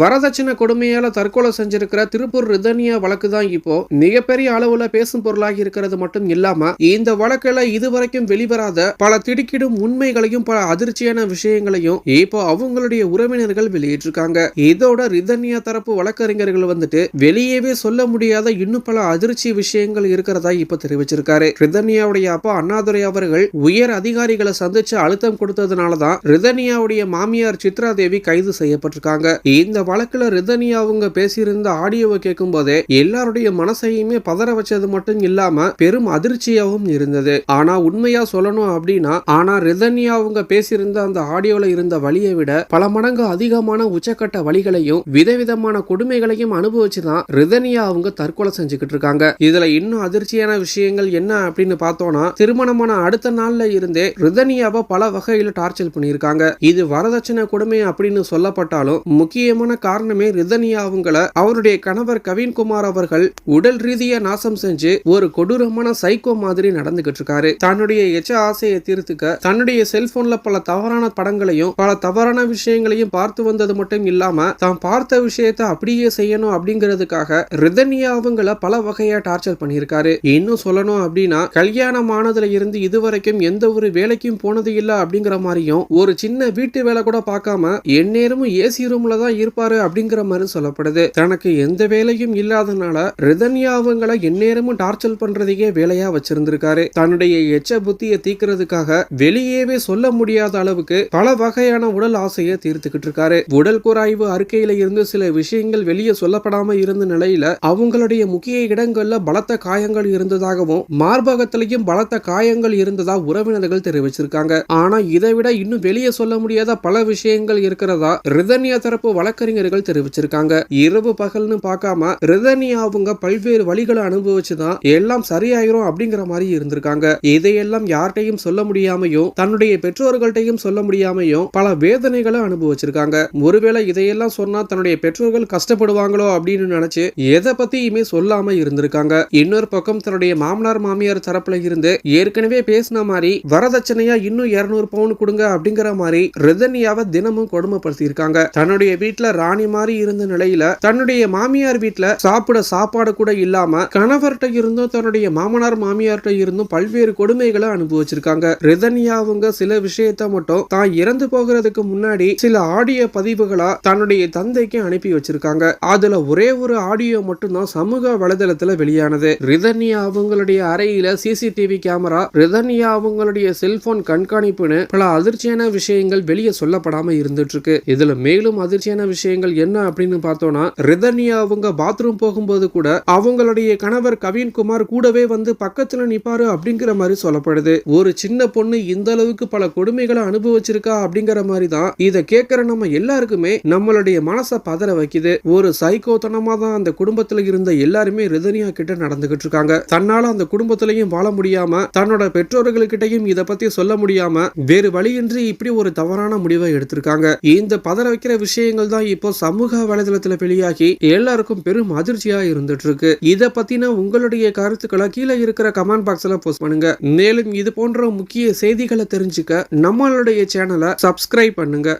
வரதட்சணை கொடுமையால தற்கொலை செஞ்சிருக்கிற திருப்பூர் ரிதன்யா வழக்கு தான் இப்போ மிகப்பெரிய அளவுல பேசும் பொருளாகி இருக்கிறது மட்டும் இல்லாம இந்த வழக்குல இதுவரைக்கும் வெளிவராத பல திடுக்கிடும் உண்மைகளையும் பல அதிர்ச்சியான விஷயங்களையும் இப்போ அவங்களுடைய உறவினர்கள் வெளியிட்டிருக்காங்க. இதோட ரிதன்யா தரப்பு வழக்கறிஞர்கள் வந்துட்டு வெளியவே சொல்ல முடியாத இன்னும் பல அதிர்ச்சி விஷயங்கள் இருக்கிறதா இப்ப தெரிவிச்சிருக்காரு. ரிதன்யாவுடைய அப்பா அண்ணாதுரை அவர்கள் உயர் அதிகாரிகளை சந்திச்சு அழுத்தம் கொடுத்ததுனாலதான் ரிதன்யாவுடைய மாமியார் சித்ரா தேவி கைது செய்யப்பட்டிருக்காங்க. இந்த வழக்குல ரிதனி அவங்க பேசியிருந்த ஆடியோவை கேட்கும் போதே எல்லாருடைய மனசையுமே பதற வச்சது மட்டும் இல்லாம பெரும் அதிர்ச்சியாகவும் இருந்தது. ஆனா உண்மையா சொல்லணும் அப்படின்னா ஆனா ரிதன்யா அவங்க பேசியிருந்த அந்த ஆடியோல இருந்த வழியை விட பல மடங்கு அதிகமான உச்சக்கட்ட வழிகளையும் விதவிதமான கொடுமைகளையும் அனுபவிச்சுதான் ரிதனியா அவங்க தற்கொலை செஞ்சுக்கிட்டு இருக்காங்க. இதுல இன்னும் அதிர்ச்சியான விஷயங்கள் என்ன அப்படின்னு பார்த்தோம்னா திருமணமான அடுத்த நாள்ல இருந்தே ரிதனியாவை பல வகையில டார்ச்சர் பண்ணியிருக்காங்க. இது வரதட்சணை கொடுமை அப்படின்னு சொல்லப்பட்டாலும் முக்கியமான காரணமே ரிதன்யா அவங்கள அவருடைய கணவர் கவின்குமார் அவர்கள் உடல் ரீதியா நாசம் செஞ்சு ஒரு கொடூரமான சைக்கோ மாதிரி நடந்துகிட்டு இருக்காரு தன்னுடைய எச்ச ஆசையை தீர்த்துக்க தன்னுடைய செல்போன்ல பல தவறான படங்களையும் பல தவறான விஷயங்களையும் பார்த்து வந்தது மட்டும் இல்லாம தான் பார்த்த விஷயத்தை அப்படியே செய்யணும் அப்படிங்கிறதுக்காக ரிதன்யா அவங்கள பல வகையா டார்ச்சர் பண்ணியிருக்காரு. இன்னும் சொல்லணும் அப்படின்னா கல்யாணம் ஆனதுல இருந்து இதுவரைக்கும் எந்த ஒரு வேலைக்கும் போனது இல்ல அப்படிங்கிற மாதிரியும் ஒரு சின்ன வீட்டு வேலை கூட பார்க்காம எந்நேரமும் ஏசி ரூம்ல தான் இருப்பாரு அப்படிங்கிற மாதிரி சொல்லப்படுது. தனக்கு எந்த வேலையும் இல்லாதனால ரிதன்யா அவங்கள எந்நேரமும் டார்ச்சர் பண்றதையே வேலையா வச்சிருந்திருக்காரு. தன்னுடைய எச்ச புத்தியை தீக்கிறதுக்காக வெளியேவே சொல்ல முடியாத அளவுக்கு பல வகையான உடல் ஆசையை தீர்த்துக்கிட்டு இருக்காரு. உடல் குறாய்வு அறிக்கையில இருந்து சில விஷயங்கள் வெளியே சொல்லப்படாம இருந்த நிலையில அவங்களுடைய முக்கிய இடங்கள்ல பலத்த காயங்கள் இருந்ததாகவும் மார்பகத்திலையும் பலத்த காயங்கள் இருந்ததா உறவினர்கள் தெரிவிச்சிருக்காங்க. ஆனா இதை விட இன்னும் வெளியே சொல்ல முடியாத பல விஷயங்கள் இருக்கிறதா ரிதன்யா தரப்பு வழக்கறி வழக்கறிஞர்கள் தெரிவிச்சிருக்காங்க. இரவு பகல்னு பார்க்காம ரிதன்யா அவங்க பல்வேறு வழிகளை அனுபவிச்சுதான் எல்லாம் சரியாயிரும் அப்படிங்கிற மாதிரி இருந்திருக்காங்க. இதையெல்லாம் யார்கிட்டையும் சொல்ல முடியாமையும் தன்னுடைய பெற்றோர்கள்ட்டையும் சொல்ல முடியாமையும் பல வேதனைகளை அனுபவிச்சிருக்காங்க. ஒருவேளை இதையெல்லாம் சொன்னா தன்னுடைய பெற்றோர்கள் கஷ்டப்படுவாங்களோ அப்படின்னு நினைச்சு எதை பத்தியுமே சொல்லாம இருந்திருக்காங்க. இன்னொரு பக்கம் தன்னுடைய மாமனார் மாமியார் தரப்புல இருந்து ஏற்கனவே பேசின மாதிரி வரதட்சணையா இன்னும் 200 பவுன் கொடுங்க அப்படிங்கிற மாதிரி ரிதன்யாவை தினமும் கொடுமைப்படுத்தி இருக்காங்க தன்னுடைய வீட்டுல ராணி மாதிரி இருந்த நிலையில தன்னுடைய மாமியார் வீட்டுல சாப்பிட சாப்பாடு கூட இல்லாம கணவர்கிட்ட இருந்தும் தன்னுடைய மாமனார் மாமியார்கிட்ட இருந்தும் பல்வேறு கொடுமைகளை அனுபவிச்சிருக்காங்க. ரிதன்யா அவங்க சில விஷயத்த மட்டும் தான் இறந்து போகிறதுக்கு முன்னாடி சில ஆடியோ பதிவுகளா தன்னுடைய தந்தைக்கு அனுப்பி வச்சிருக்காங்க. அதுல ஒரே ஒரு ஆடியோ மட்டும்தான் சமூக வலைதளத்துல வெளியானது. ரிதன்யா அவங்களுடைய அறையில சிசிடிவி கேமரா ரிதன்யா அவங்களுடைய செல்போன் கண்காணிப்புன்னு பல அதிர்ச்சியான விஷயங்கள் வெளியே சொல்லப்படாம இருந்துட்டு இருக்கு. இதுல மேலும் அதிர்ச்சியான விஷயங்கள் என்ன அப்படின்னு பார்த்தோம்னா ரிதன்யா அவங்க பாத்ரூம் போகும்போது கூட அவங்களுடைய கணவர் கவின்குமார் கூடவே வந்து பக்கத்துல நிப்பாரு அப்படிங்கிற மாதிரி சொல்லப்படுது. ஒரு சின்ன பொண்ணு இந்த அளவுக்கு பல கொடுமைகளை அனுபவிச்சிருக்கா அப்படிங்கிற மாதிரி தான் இதை கேட்கிற நம்ம எல்லாருக்குமே நம்மளுடைய மனசை பதற வைக்குது. ஒரு சைக்கோத்தனமா தான் அந்த குடும்பத்துல இருந்த எல்லாருமே ரிதனியா கிட்ட நடந்துகிட்டு இருக்காங்க. தன்னால அந்த குடும்பத்திலையும் வாழ முடியாம தன்னோட பெற்றோர்கள்கிட்டயும் இதை பத்தி சொல்ல முடியாம வேறு வழியின்றி இப்படி ஒரு தவறான முடிவை எடுத்திருக்காங்க. இந்த பதற வைக்கிற விஷயங்கள் தான் இப்போ சமூக வலைதளத்துல வெளியாகி எல்லாருக்கும் பெரும் அதிர்ச்சியா இருந்துட்டு இருக்கு இத பத்தின உங்களுடைய கருத்துக்களை கீழே இருக்கிற கமெண்ட் பாக்ஸ்ல போஸ்ட் பண்ணுங்க. மேலும் இது போன்ற முக்கிய செய்திகளை தெரிஞ்சுக்க நம்மளுடைய சேனலை சப்ஸ்கிரைப் பண்ணுங்க.